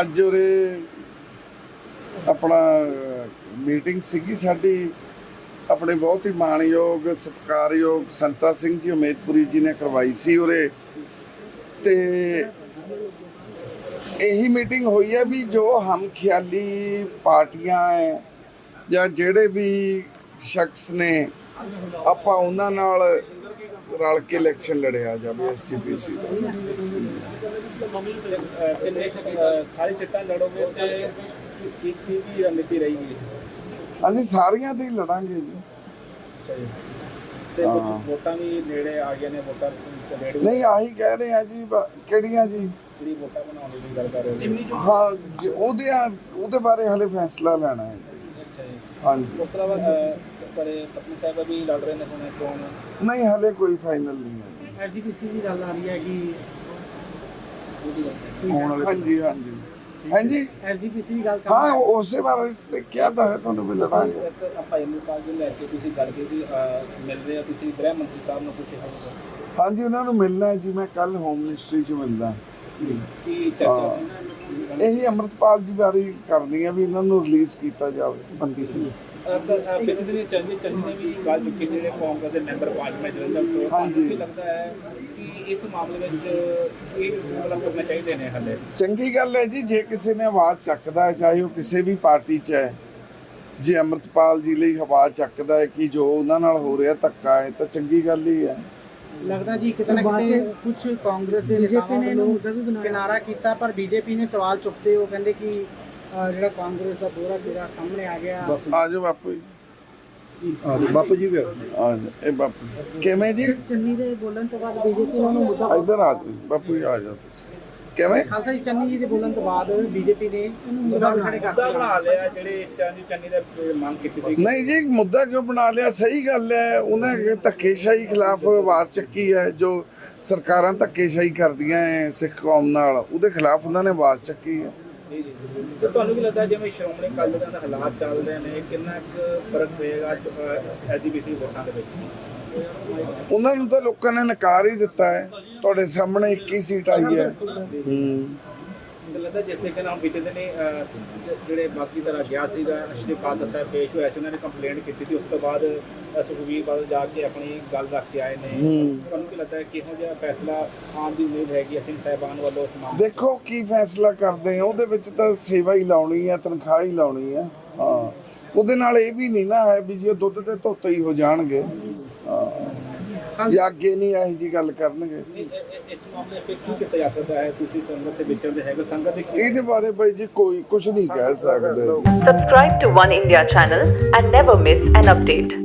ਅੱਜ ਉਰੇ ਆਪਣਾ ਮੀਟਿੰਗ ਸੀਗੀ ਸਾਡੀ। ਆਪਣੇ ਬਹੁਤ ਹੀ ਮਾਣਯੋਗ, ਸਤਿਕਾਰਯੋਗ ਸੰਤਾ ਸਿੰਘ ਜੀ, ਉਮੇਦਪੁਰੀ ਜੀ ਨੇ ਕਰਵਾਈ ਸੀ ਉਰੇ। ਤੇ ਇਹੀ ਮੀਟਿੰਗ ਹੋਈ ਹੈ ਵੀ ਜੋ ਹਮ ਖਿਆਲੀ ਪਾਰਟੀਆਂ ਹੈ ਜਾਂ ਜਿਹੜੇ ਵੀ ਸ਼ਖਸ ਨੇ, ਆਪਾਂ ਉਹਨਾਂ ਨਾਲ ਰਲ ਕੇ ਇਲੈਕਸ਼ਨ ਲੜਿਆ ਜਾਵੇ ਐਸਜੀਪੀਸੀ ਦਾ ਕਿੰਨੇ ਸਾਰੀ ਸੀਟਾਂ ਲੜੋਗੇ ਤੇ ਕੀ ਕੀ ਕੀ ਰਣਨੀਤੀ ਰਹੇਗੀ ਅਸੀਂ ਸਾਰੀਆਂ ਤੇ ਹੀ ਲੜਾਂਗੇ ਜੀ। ਤੇ। ਕੁਝ ਵੋਟਾਂ ਵੀ ਨੇੜੇ ਆ ਗਈਆਂ ਨੇ ਵੋਟਾਂ ਨਹੀਂ ਆਹੀ ਕਹਿ ਰਹੇ ਆ ਜੀ ਕਿਹੜੀਆਂ ਜੀ? ਜਿਹੜੀ ਵੋਟਾਂ ਬਣਾਉਣ ਦੀ ਗੱਲ ਕਰ ਰਹੇ ਹੋ? ਹਾਂ ਜੀ, ਉਹਦੇ ਉਹਦੇ ਬਾਰੇ ਹਲੇ ਫੈਸਲਾ ਲੈਣਾ ਹੈ ਹਾਂਜੀ। ਉਸ ਤੋਂ ਇਲਾਵਾ ਅਹ, ਪਰ ਪਤਨੀ ਸਾਹਿਬ ਵੀ ਲੜ ਰਹੇ ਨੇ ਹੁਣ ਕੌਣ ਨਹੀਂ ਹਲੇ ਕੋਈ ਫਾਈਨਲ ਨਹੀਂ ਹੈ ਐਸਜੀਪੀਸੀ ਦੀ ਗੱਲ ਆ ਰਹੀ ਹੈ ਕਿ ਹਾਂਜੀ ਹਾਂਜੀ। ਹਾਂਜੀ। ਐਸਜੀਪੀਸੀ ਦੀ ਗੱਲ ਹਾਂ ਉਸੇ ਬਾਰੇ ਇਸ ਤੇ ਕਿਹਾ ਤਾਂ ਹੈ ਤੁਹਾਨੂੰ ਵੀ ਲੜਾਂਗੇ। ਇੱਕ ਆਪਾਂ ਇਹਨੂੰ ਕਾਜ ਲੈ ਕੇ ਤੁਸੀਂ ਮਿਲ ਰਹੇ ਹੋ ਤੁਸੀਂ ਗ੍ਰਹਿ ਮੰਤਰੀ ਸਾਹਿਬ ਨੂੰ ਪੁੱਛਿਆ ਹਾਂਜੀ ਉਹਨਾਂ ਨੂੰ ਮਿਲਣਾ ਹੈ ਜੀ ਮੈਂ ਕੱਲ ਹੋਮ ਮਿਨਿਸਟਰੀ 'ਚ ਮਿਲਦਾ। ਕੀ ਚਰਚਾ ਇਹੀ ਅੰਮ੍ਰਿਤਪਾਲ ਜੀ ਬਾਰੇ ਕਰਨੀ ਹੈ ਵੀ ਇਹਨਾਂ ਨੂੰ ਰਿਲੀਜ਼ ਕੀਤਾ ਜਾਵੇ। ਬੰਦੀ ਸਿੰਘ ਬਿੱਤੇ ਦਿਨ ਚੰਨੀ ਚੰਨੀ ਨੇ ਵੀ ਗੱਲ ਚੁੱਕੀ ਸੀ ਜਿਹੜੇ ਕਾਂਗਰਸ ਦੇ ਮੈਂਬਰ ਪਾਰਲੀਮੈਂਟ ਜਲੰਧਰ ਤੋਂ ਹਾਂਜੀ। ਤੁਹਾਨੂੰ ਕੀ ਲੱਗਦਾ ਹੈ ਕਿ ਇਸ ਮਾਮਲੇ ਵਿੱਚ ਕੀ ਮਤਲਬ ਕਰਨਾ ਚਾਹੀਦੇ ਨੇ ਹਲੇ? ਚੰਗੀ ਗੱਲ ਹੈ ਜੀ ਜੇ ਕਿਸੇ ਨੇ ਆਵਾਜ਼ ਚੱਕਦਾ ਹੈ ਚਾਹੇ ਉਹ ਕਿਸੇ ਵੀ ਪਾਰਟੀ 'ਚ ਹੈ ਜੇ ਅੰਮ੍ਰਿਤਪਾਲ ਜੀ ਲਈ ਆਵਾਜ਼ ਚੱਕਦਾ ਹੈ ਕਿ ਜੋ ਉਹਨਾਂ ਨਾਲ ਹੋ ਰਿਹਾ ਧੱਕਾ ਹੈ ਤਾਂ ਚੰਗੀ ਗੱਲ ਹੀ ਹੈ। ਲੱਗਦਾ ਜੀ ਕਿਤੇ ਨਾ ਕਿਤੇ ਕੁਝ ਕਾਂਗਰਸ ਦੇ ਨੇਤਾਵਾਂ ਵੱਲੋਂ ਕਿਨਾਰਾ ਕੀਤਾ ਪਰ ਬੀਜੇਪੀ ਨੇ ਸਵਾਲ ਚੁੱਕਦੇ ਉਹ ਕਹਿੰਦੇ ਕਿ ਜਿਹੜਾ ਕਾਂਗਰਸ ਦਾ ਦੋਹਰਾ ਚਿਹਰਾ ਸਾਹਮਣੇ ਆ ਗਿਆ। ਆ ਜਾਓ ਬਾਪੂ ਜੀ। ਬਾਪੂ ਜੀ ਵੀ ਆ ਇਹ ਬਾਪੂ ਕਿਵੇਂ ਜੀ? ਚੰਨੀ ਦੇ ਬੋਲਣ ਤੋਂ ਬਾਅਦ ਬੀਜੇਪੀ ਨੇ ਉਹਨੂੰ ਮੁੱਦਾ ਇੱਧਰ ਆ ਬਾਪੂ ਜੀ ਆ ਜਾਓ ਤੁਸੀਂ। ਕਿਵੇਂ? ਖਾਲਸਾ ਜੀ ਚੰਨੀ ਜੀ ਦੇ ਬੋਲਣ ਤੋਂ ਬਾਅਦ ਬੀਜੇਪੀ ਨੇ ਸਵਾਲ ਖੜੇ ਕਰ ਮੁੱਦਾ ਦਿੱਤੇ। ਬਣਾ ਲਿਆ ਜਿਹੜੇ ਚੰਨੀ ਚੰਨੀ ਦਾ ਮੰਗ ਕੀਤੀ ਸੀ। ਨਹੀਂ ਜੀ ਮੁੱਦਾ ਕਿਉਂ ਬਣਾ ਲਿਆ ਸਹੀ ਗੱਲ ਹੈ। ਉਹਨੇ ਧੱਕੇਸ਼ਾਹੀ ਖਿਲਾਫ ਆਵਾਜ਼ ਚੱਕੀ ਹੈ ਜੋ ਸਰਕਾਰਾਂ ਧੱਕੇਸ਼ਾਹੀ ਕਰਦੀਆਂ ਹੈ ਸਿੱਖ ਕੌਮ ਨਾਲ ਉਹਦੇ ਖਿਲਾਫ ਉਹਨਾਂ ਨੇ ਆਵਾਜ਼ ਚੱਕੀ ਹੈ। ਤੇ ਤੁਹਾਨੂੰ ਕੀ ਲੱਗਦਾ ਜਿਵੇਂ ਸ਼੍ਰੋਮਣੀ ਅਕਾਲੀ ਦਲ ਦੇ ਹਾਲਾਤ ਚੱਲ ਰਹੇ ਨੇ ਕਿੰਨਾ ਕੁ ਫ਼ਰਕ ਪਏਗਾ ਐਜੀਪੀਸੀ ਵੋਟਾਂ ਦੇ ਵਿੱਚ? ਉਹਨਾਂ ਨੂੰ ਤਾਂ ਲੋਕਾਂ ਨੇ ਨਕਾਰ ਹੀ ਦਿੱਤਾ ਹੈ। ਤੁਹਾਡੇ ਸਾਹਮਣੇ 21 ਸੀਟ ਆਈ ਹੈ। ਹੂੰ ਮੈਨੂੰ ਲੱਗਦਾ ਜਿਸੇ ਕਿ ਨਾਮ ਬੀਤੇ ਦਿਨੇ ਅਹ, ਜ- ਜਿਹੜੇ ਬਾਕੀ ਤਰ੍ਹਾਂ ਗਿਆ ਸੀਗਾ ਸ਼੍ਰੀ ਅਕਾਲ ਤਖਤ ਸਾਹਿਬ ਪੇਸ਼ ਹੋਇਆ ਸੀ ਉਹਨਾਂ ਨੇ ਕੰਪਲੇਂਟ ਕੀਤੀ ਸੀ। ਉਸ ਤੋਂ ਬਾਅਦ ਅਹ, ਸੁਖਬੀਰ ਬਾਦਲ ਜਾ ਕੇ ਆਪਣੀ ਗੱਲ ਰੱਖ ਕੇ ਆਏ ਨੇ। ਹੂੰ। ਤੁਹਾਨੂੰ ਕੀ ਲੱਗਦਾ ਹੈ ਕਿਹੋ ਜਿਹਾ ਫੈਸਲਾ ਆਉਣ ਦੀ ਉਮੀਦ ਹੈਗੀ ਸਿੰਘ ਸਾਹਿਬਾਨ ਵੱਲੋਂ ਇਸ ਮਾਮਲੇ ਦੇਖੋ ਕੀ ਫੈਸਲਾ ਕਰਦੇ ਆ ਉਹਦੇ ਵਿੱਚ ਤਾਂ ਸੇਵਾ ਹੀ ਲਾਉਣੀ ਹੈ ਤਨਖਾਹ ਹੀ ਲਾਉਣੀ ਹੈ। ਹਾਂ। ਉਹਦੇ ਨਾਲ ਇਹ ਵੀ ਨਹੀਂ ਨਾ ਹੈ ਵੀ ਜੇ ਦੁੱਧ ਤੇ ਧੋਤੇ ਹੀ ਹੋ ਜਾਣਗੇ। ਜਾਂ ਅੱਗੇ ਨਹੀਂ ਇਹੋ ਜੀ ਗੱਲ ਕਰਨਗੇ। ਇਸ ਮਾਮਲੇ ਵਿੱਚ ਕੀ ਕੀਤਾ ਜਾ ਸਕਦਾ ਹੈ? ਤੁਸੀਂ ਸੰਗਤ ਦੇ ਵਿਚਰਦੇ ਹੈਗੇ ਸੰਗਤ ਦੇ ਕੀ ਇਹਦੇ ਬਾਰੇ ਬਾਈ ਜੀ ਕੋਈ ਕੁਝ ਨਹੀਂ ਕਹਿ ਸਕਦੇ। Subscribe to One India channel and never miss an update.